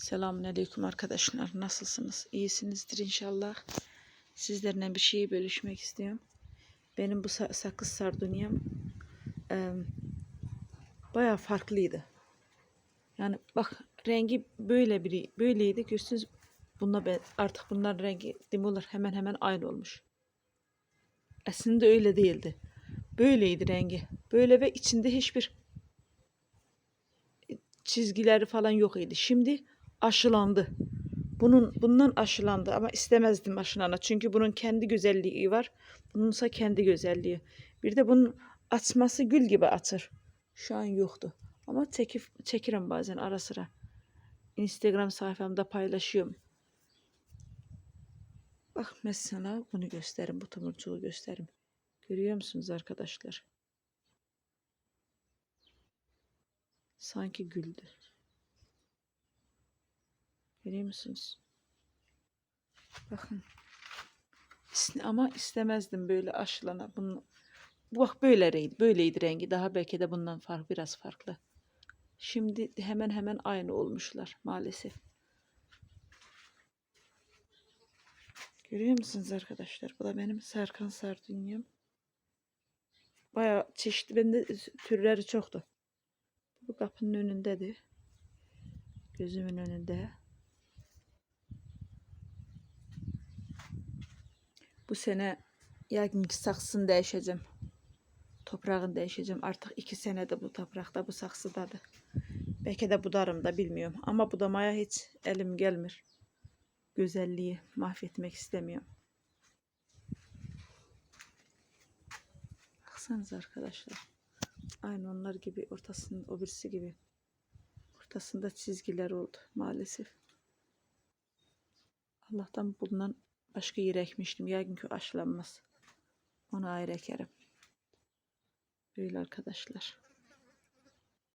Selamünaleyküm arkadaşlar. Nasılsınız? İyisinizdir inşallah. Sizlerle bir şeyi bölüşmek istiyorum. Benim bu sa- sakız sardunyam eee bayağı farklıydı. Yani bak rengi böyle biri böyleydi. Görsünüz bununla ben artık bunların rengi dimular hemen hemen aynı olmuş. Aslında öyle değildi. Böyleydi rengi. Böyle ve içinde hiçbir çizgileri falan yok idi. Şimdi aşılandı. Bunun bundan aşılandı ama istemezdim aşılana. Çünkü bunun kendi güzelliği var. Bununsa kendi güzelliği. Bir de bunun açması gül gibi açır. Şu an yoktu. Ama çekip çekirim bazen ara sıra. Instagram sayfamda paylaşıyorum. Bak mesela bunu gösterin. Bu tomurcuğu gösterin. Görüyor musunuz arkadaşlar? Sanki güldü. Görüyor musunuz? Bakın. Ama istemezdim böyle aşılana. Bunu, bak böyleydi, böyleydi rengi. Daha belki de bundan fark, biraz farklı. Şimdi hemen hemen aynı olmuşlar maalesef. Görüyor musunuz arkadaşlar? Bu da benim Serkan Sardunyam. Bayağı çeşitli. Bende türleri çoktu. Bu kapının önündedir. Gözümün önünde. Bu sene yəqin ki saksını değişeceğim. Toprağını değişeceğim. Artık iki senede bu toprakta bu saksıdadır. Belki de budarım da bilmiyorum. Ama budamaya hiç elim gelmir. Güzelliği mahvetmek istemiyorum. Baksanıza arkadaşlar. Aynı onlar gibi ortasının o gibi. Ortasında çizgiler oldu maalesef. Allah'tan bundan başka yere ekmiştim. Yəqin ki aşılanmaz. Onu ayrı ekerim. Böyle arkadaşlar.